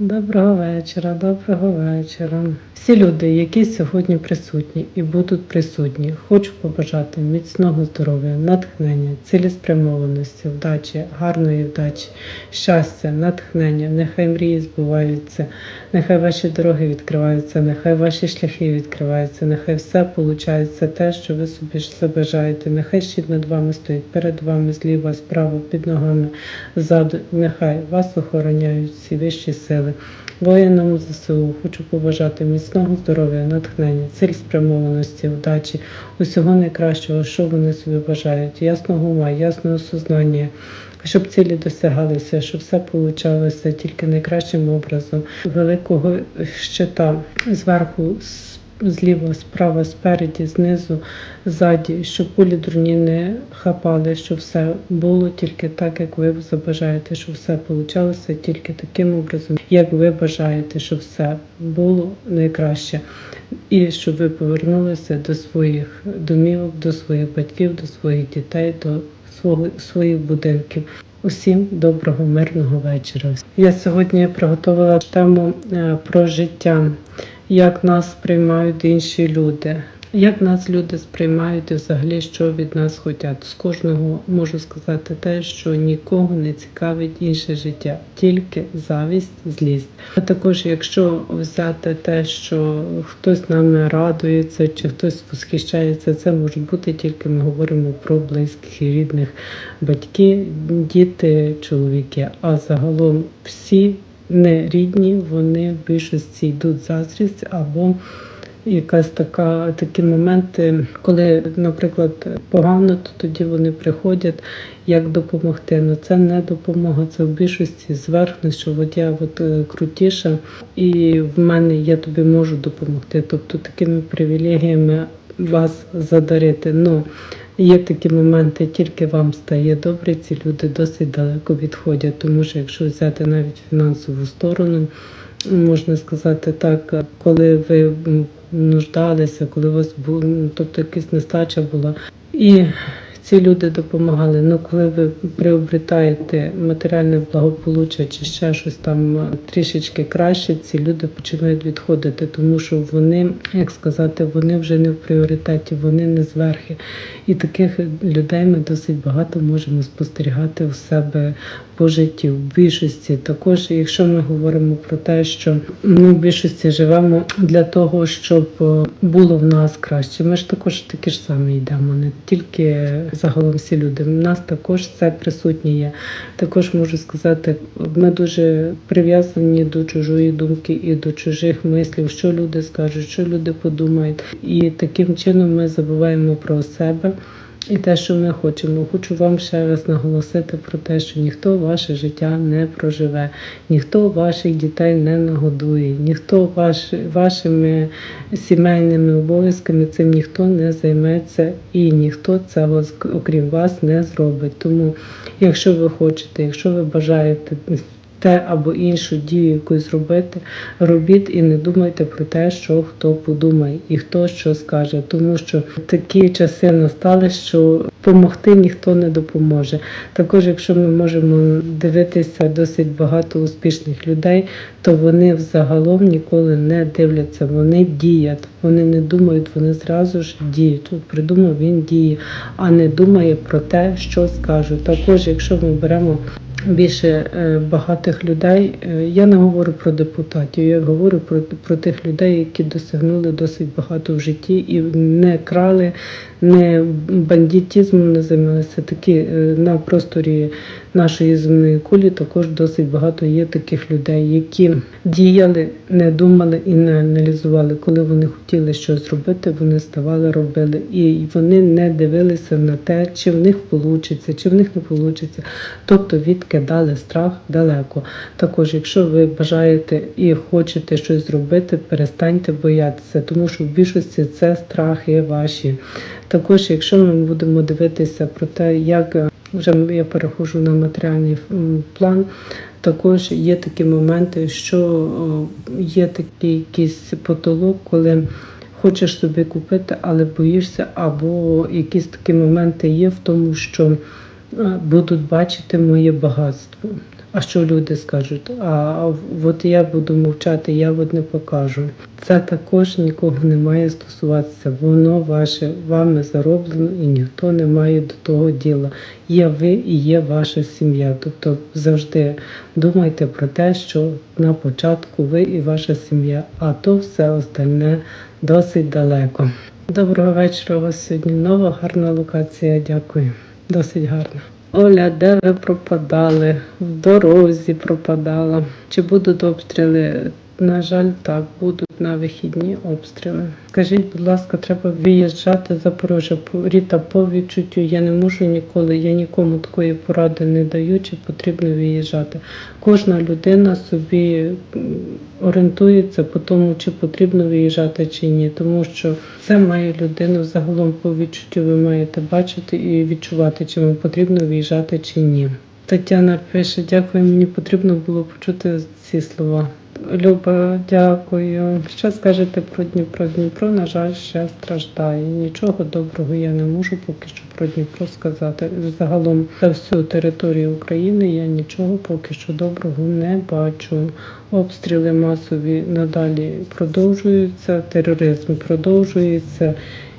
Доброго вечора, доброго вечора. Всі люди, які сьогодні присутні і будуть присутні, хочу побажати міцного здоров'я, натхнення, цілеспрямованості, вдачі, гарної вдачі, щастя, натхнення. Нехай мрії збуваються, нехай ваші дороги відкриваються, нехай ваші шляхи відкриваються, нехай все виходить те, що ви собі ж забажаєте. Нехай щит над вами стоїть, перед вами, зліва, справа, під ногами, ззаду. Нехай вас охороняють всі вищі сили. Воїнам ЗСУ хочу побажати міцного здоров'я, натхнення, цілеспрямованості, вдачі, усього найкращого, що вони собі бажають, ясного ума, ясного сознання, щоб цілі досягалися, щоб все получалося тільки найкращим образом, великого щита зверху. Зліва, справа, спереді, знизу, ззаді, щоб кулі дурні не хапали, щоб все було тільки так, як ви забажаєте, щоб все получалося тільки таким образом, як ви бажаєте, щоб все було найкраще. І щоб ви повернулися до своїх домівок, до своїх батьків, до своїх дітей, до своїх будинків. Усім доброго, мирного вечора. Я сьогодні приготувала тему е, про життя, як нас приймають інші люди. Як нас люди сприймають і взагалі, що від нас хочуть. З кожного можу сказати те, що нікого не цікавить інше життя, тільки завість, злість. А також, якщо взяти те, що хтось нами радується чи хтось восхищається, це може бути тільки ми говоримо про близьких і рідних батьки, діти, чоловіки. А загалом всі не рідні, вони в більшості йдуть заздрість або якась така такі моменти, коли, наприклад, погано, то тоді вони приходять, як допомогти. Ну це не допомога, це в більшості зверхність, що от я от е, крутіша, і в мене я тобі можу допомогти. Тобто такими привілегіями вас задарити. Ну є такі моменти, тільки вам стає добре. Ці люди досить далеко відходять, тому що якщо взяти навіть фінансову сторону. Можна сказати так, коли ви нуждалися, коли у вас був, ну, тобто якась нестача була. І ці люди допомагали. Ну, коли ви приобретаєте матеріальне благополуччя чи ще щось там е, трішечки краще, ці люди починають відходити, тому що вони, як сказати, вони вже не в пріоритеті, вони не зверхи. І таких людей ми досить багато можемо спостерігати у себе по житті. В більшості також, якщо ми говоримо про те, що ми в більшості живемо для того, щоб е, було в нас краще. Ми ж також такі ж самі йдемо, не тільки загалом всі люди. В нас також це присутнє є. Також можу сказати, ми дуже прив'язані до чужої думки і до чужих мислів, що люди скажуть, що люди подумають. І таким чином ми забуваємо про себе. І те, що ми хочемо, хочу вам ще раз наголосити про те, що ніхто ваше життя не проживе, ніхто ваших дітей не нагодує, ніхто ваш, вашими сімейними обов'язками цим ніхто не займеться. І ніхто цього окрім вас не зробить. Тому, якщо ви хочете, якщо ви бажаєте те або іншу дію якусь зробити, робіть і не думайте про те, що хто подумає і хто що скаже, тому що такі часи настали, що допомогти ніхто не допоможе. Також, якщо ми можемо дивитися досить багато успішних людей, то вони взагалом ніколи не дивляться, вони діють, вони не думають, вони зразу ж діють. Тут придумав він діє, а не думає про те, що скажуть. Також, якщо ми беремо більше е, багатих людей. Е, Я не говорю про депутатів, я говорю про, про тих людей, які досягнули досить багато в житті і не крали, не бандитізмом не займалися. Такі е, на просторі нашої земної кулі також досить багато є таких людей, які діяли, не думали і не аналізували. Коли вони хотіли щось зробити, вони ставали, робили. І вони не дивилися на те, чи в них вийде, чи в них не вийде. Тобто відкидали страх далеко. Також, якщо ви бажаєте і хочете щось зробити, перестаньте боятися, тому що в більшості це страхи ваші. Також, якщо ми будемо дивитися про те, як вже я перехожу на матеріальний план. Також є такі моменти, що є такий якийсь потолок, коли хочеш собі купити, але боїшся, або якісь такі моменти є в тому, що е, будуть бачити моє багатство. А що люди скажуть? А от я буду мовчати, я от не покажу. Це також нікого не має стосуватися. Воно ваше, вами зароблено, і ніхто не має до того діла. Є ви і є ваша сім'я. Тобто завжди думайте про те, що на початку ви і ваша сім'я, а то все остальне досить далеко. Доброго вечора. У вас сьогодні нова гарна локація. Дякую. Досить гарна. Оля, де ви пропадали? В дорозі пропадала. Чи будуть обстріли? На жаль, так, будуть на вихідні обстріли. Скажіть, будь ласка, треба виїжджати з Запорожжя. Ріта, по відчуттю я не можу ніколи, я нікому такої поради не даю, чи потрібно виїжджати. Кожна людина собі орієнтується по тому, чи потрібно виїжджати чи ні, тому що це має людина загалом по відчуттю. Ви маєте бачити і відчувати, чи вам потрібно виїжджати чи ні. Тетяна пише, дякую, мені потрібно було почути ці слова. Люба, дякую. Що скажете про Дніпро? Дніпро, на жаль, ще страждає. Нічого доброго я не можу поки що про Дніпро сказати. Загалом за всю територію України я нічого поки що доброго не бачу. Обстріли масові надалі продовжуються, тероризм продовжується,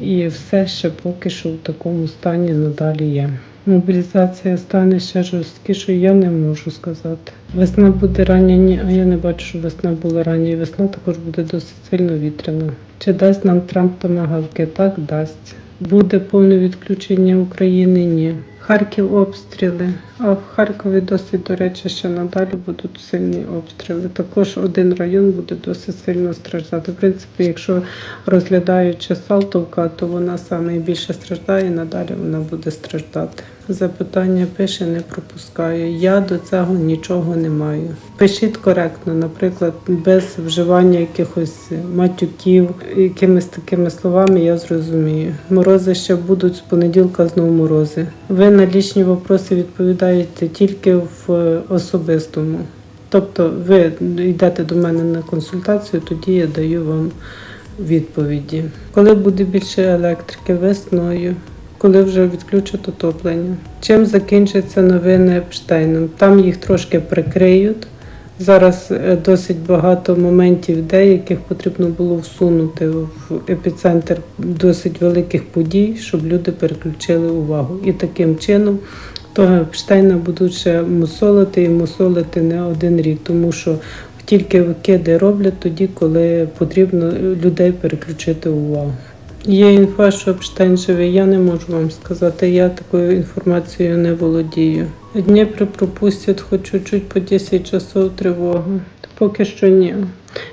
і все ще поки що в такому стані надалі є. Мобілізація стане ще жорсткішою, я не можу сказати. Весна буде рання, ні, а я не бачу, що весна була рання. Весна також буде досить сильно вітряна. Чи дасть нам Трамп томагавки? Так, дасть. Буде повне відключення України? Ні. Харків обстріли, а в Харкові досить, до речі, ще надалі будуть сильні обстріли. Також один район буде досить сильно страждати. В принципі, якщо розглядаючи Салтовка, то вона саме більше страждає, надалі вона буде страждати. Запитання пише, не пропускаю. Я до цього нічого не маю. Пишіть коректно, наприклад, без вживання якихось матюків, якимись такими словами я зрозумію. Морози ще будуть з понеділка знову морози. Ви на лічні вопроси відповідаєте тільки в особистому. Тобто ви йдете до мене на консультацію, тоді я даю вам відповіді. Коли буде більше електрики весною, коли вже відключать отоплення. Чим закінчаться новини Епштейном? Там їх трошки прикриють. Зараз е, досить багато моментів, деяких потрібно було всунути в епіцентр досить великих подій, щоб люди переключили увагу. І таким чином того Епштейна будуть ще мусолити і мусолити не один рік, тому що тільки викиди роблять тоді, коли потрібно людей переключити увагу. Є інфа, що Епштейн живий, я не можу вам сказати, я такою інформацією не володію. Дніпри пропустять хоч чуть-чуть по 10 часов тривогу. Поки що ні.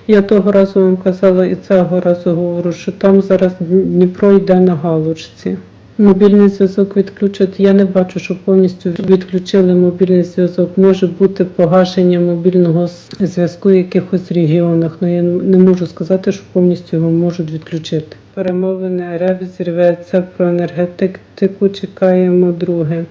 Я того разу вам казала і цього разу говорю, що там зараз Дніпро йде на галочці. Мобільний зв'язок відключать. Я не бачу, що повністю відключили мобільний зв'язок. Може бути погашення мобільного зв'язку в якихось регіонах, але я не можу сказати, що повністю його можуть відключити. Перемовини РФ зірветься про енергетику. Чекаємо друге.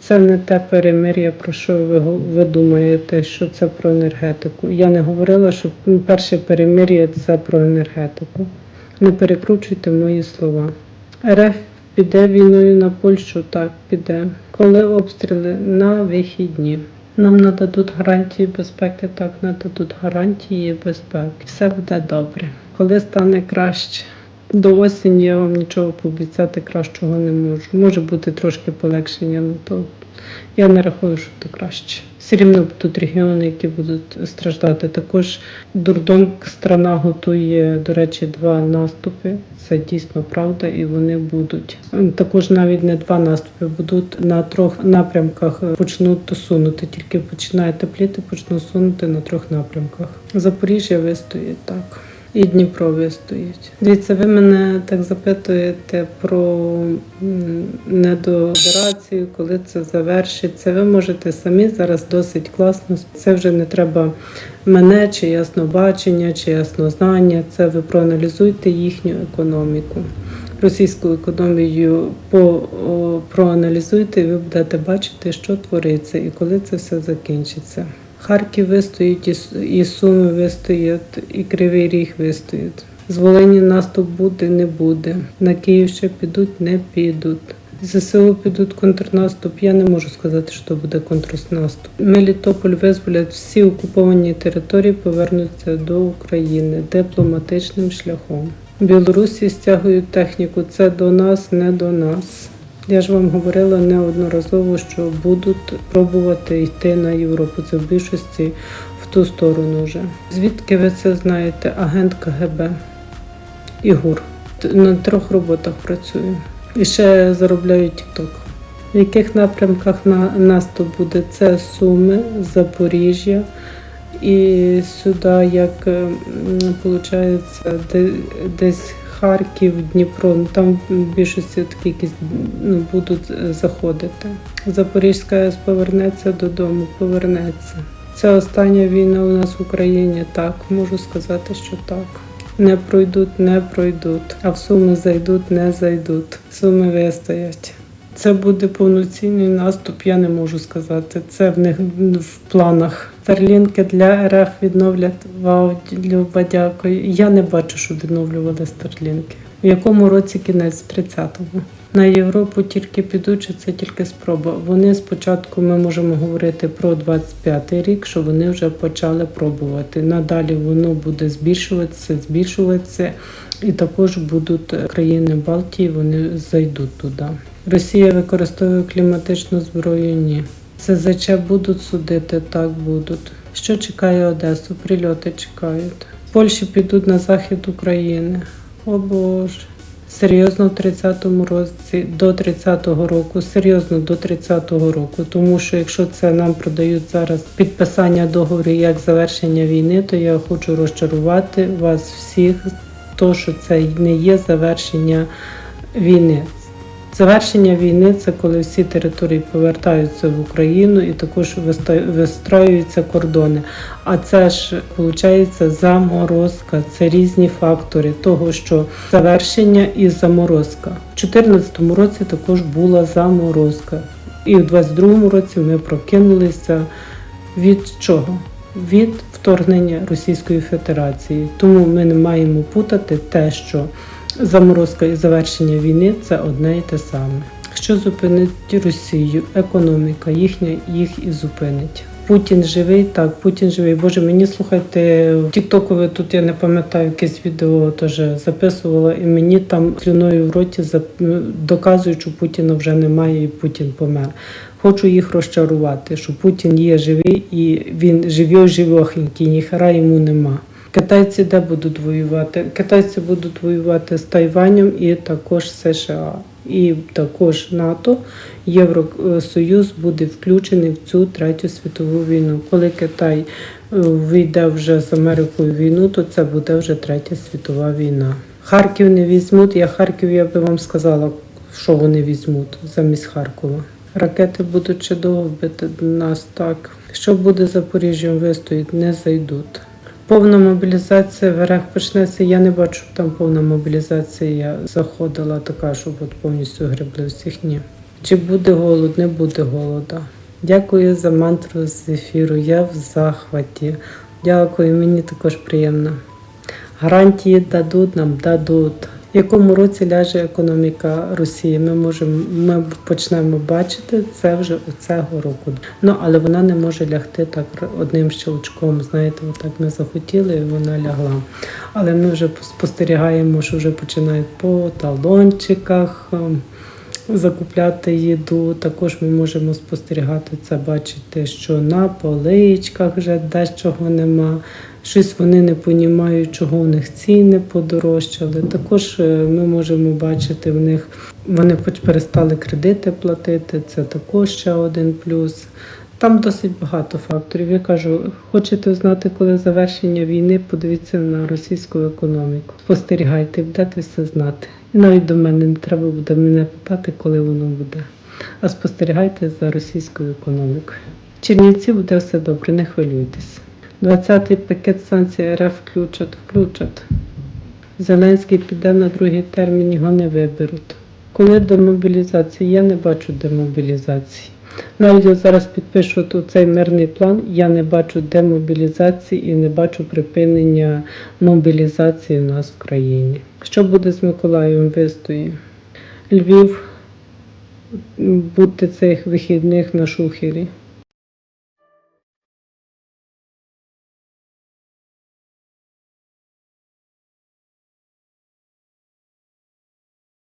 Це не те перемир'я, про що ви, ви думаєте, що це про енергетику. Я не говорила, що перше перемир'я це про енергетику. Не перекручуйте мої слова. РФ піде війною на Польщу, так піде. Коли обстріли на вихідні. Нам нададуть гарантії безпеки, так нададуть гарантії безпеки. Все буде добре. Коли стане краще. До осені я вам нічого пообіцяти кращого не можу. Може бути трошки полегшення, але то я не рахую, що то краще. Все рівно будуть регіони, які будуть страждати. Також дурдом страна готує, до речі, два наступи. Це дійсно правда, і вони будуть. Також навіть не два наступи, будуть на трьох напрямках почнуть сунути. Тільки починає тепліти, почнуть сунути на трьох напрямках. Запоріжжя вистоїть так. І Дніпро вистоїть. Дивіться, ви мене так запитуєте про м, коли це завершиться. Ви можете самі зараз досить класно. Це вже не треба мене, чи яснобачення, чи яснознання. Це ви проаналізуйте їхню економіку. Російську економію по, проаналізуйте, і ви будете бачити, що твориться і коли це все закінчиться. Харків вистоїть, і Суми вистоять, і Кривий Ріг вистоять. З Волині наступ буде, не буде. На Київ ще підуть, не підуть. ЗСУ підуть контрнаступ. Я не можу сказати, що буде контрнаступ. Мелітополь визволять всі окуповані території, повернуться до України дипломатичним шляхом. Білорусі стягують техніку. Це до нас, не до нас. Я ж вам говорила неодноразово, що будуть пробувати йти на Європу. Це в більшості в ту сторону вже. Звідки ви це знаєте? Агент КГБ Ігор. Т- На трьох роботах працюю. І ще заробляю TikTok. В яких напрямках на наступ буде? Це Суми, Запоріжжя і сюди, як виходить, десь Харків, Дніпро. Ну, Там в більшості такі якісь ну, будуть е, заходити. Запорізька повернеться додому, повернеться. Це остання війна у нас в Україні. Так, можу сказати, що так. Не пройдуть, не пройдуть. А в суми зайдуть, не зайдуть. Суми вистоять. Це буде повноцінний наступ, я не можу сказати. Це в них в планах. Старлінки для РФ відновлять Вау, Люба, дякую. Я не бачу, що відновлювали старлінки. В якому році кінець? В 30-му. На Європу тільки підуть, чи це тільки спроба. Вони спочатку ми можемо говорити про 25-й рік, що вони вже почали пробувати. Надалі воно буде збільшуватися, збільшуватися, і також будуть країни Балтії, вони зайдуть туди. Росія використовує кліматичну зброю? Ні. СЗЧ будуть судити, так будуть. Що чекає Одесу? Прильоти чекають. Польщі підуть на захід України. О Боже. Серйозно в 30-му році до 30-го року, серйозно до 30-го року. Тому що якщо це нам продають зараз підписання договору як завершення війни, то я хочу розчарувати вас всіх, то що це не є завершення війни. Завершення війни це коли всі території повертаються в Україну і також вистраюються кордони. А це ж виходить заморозка. Це різні фактори того, що завершення і заморозка. У 2014 році також була заморозка. І у 2022 році ми прокинулися від чого? Від вторгнення Російської Федерації. Тому ми не маємо путати те, що заморозка і завершення війни це одне і те саме. Що зупинить Росію? Економіка їхня їх і зупинить. Путін живий, так, Путін живий. Боже, мені слухайте, в Тіктоку ви тут я не пам'ятаю, якесь відео теж записувала, і мені там слюною в роті доказують, що Путіна вже немає і Путін помер. Хочу їх розчарувати, що Путін є живий і він живий живохенький, ніхера йому нема. Китайці де будуть воювати? Китайці будуть воювати з Тайванем і також США. І також НАТО, Євросоюз буде включений в цю третю світову війну. Коли Китай е, вийде вже з Америкою війну, то це буде вже третя світова війна. Харків не візьмуть. Я Харків, я би вам сказала, що вони візьмуть замість Харкова. Ракети будуть ще довго бити нас так. Що буде Запоріжжям вистоїть, не зайдуть. Повна мобілізація в РФ почнеться. Я не бачу, там повна мобілізація Я заходила така, щоб от повністю гребли всіх. Ні. Чи буде голод? Не буде голода. Дякую за мантру з ефіру. Я в захваті. Дякую, мені також приємно. Гарантії дадуть нам, дадуть. В якому році ляже економіка Росії? Ми можемо, ми почнемо бачити це вже у цього року. Ну але вона не може лягти так одним щелчком. Знаєте, отак ми захотіли, і вона лягла. Але ми вже спостерігаємо, що вже починають по талончиках. ем, Закупляти їду, також ми можемо спостерігати це, бачити, що на поличках вже дечого нема. Щось вони не розуміють, чого в них ціни подорожчали. Також е, ми можемо бачити в них, вони перестали кредити платити, це також ще один плюс. Там досить багато факторів. Я кажу, хочете знати, коли завершення війни, подивіться на російську економіку. Спостерігайте, будете все знати. І навіть до мене не треба буде мене питати, коли воно буде. А спостерігайте за російською економікою. Чернівці буде все добре, не хвилюйтесь. 20-й пакет санкцій РФ включать, включать. Зеленський піде на другий термін, його не виберуть. Коли демобілізація? Я не бачу демобілізації. Навіть от зараз підпишуть цей мирний план, я не бачу демобілізації і не бачу припинення мобілізації в нас в країні. Що буде з Миколаєвом вистої? Львів бути цих вихідних на шухері.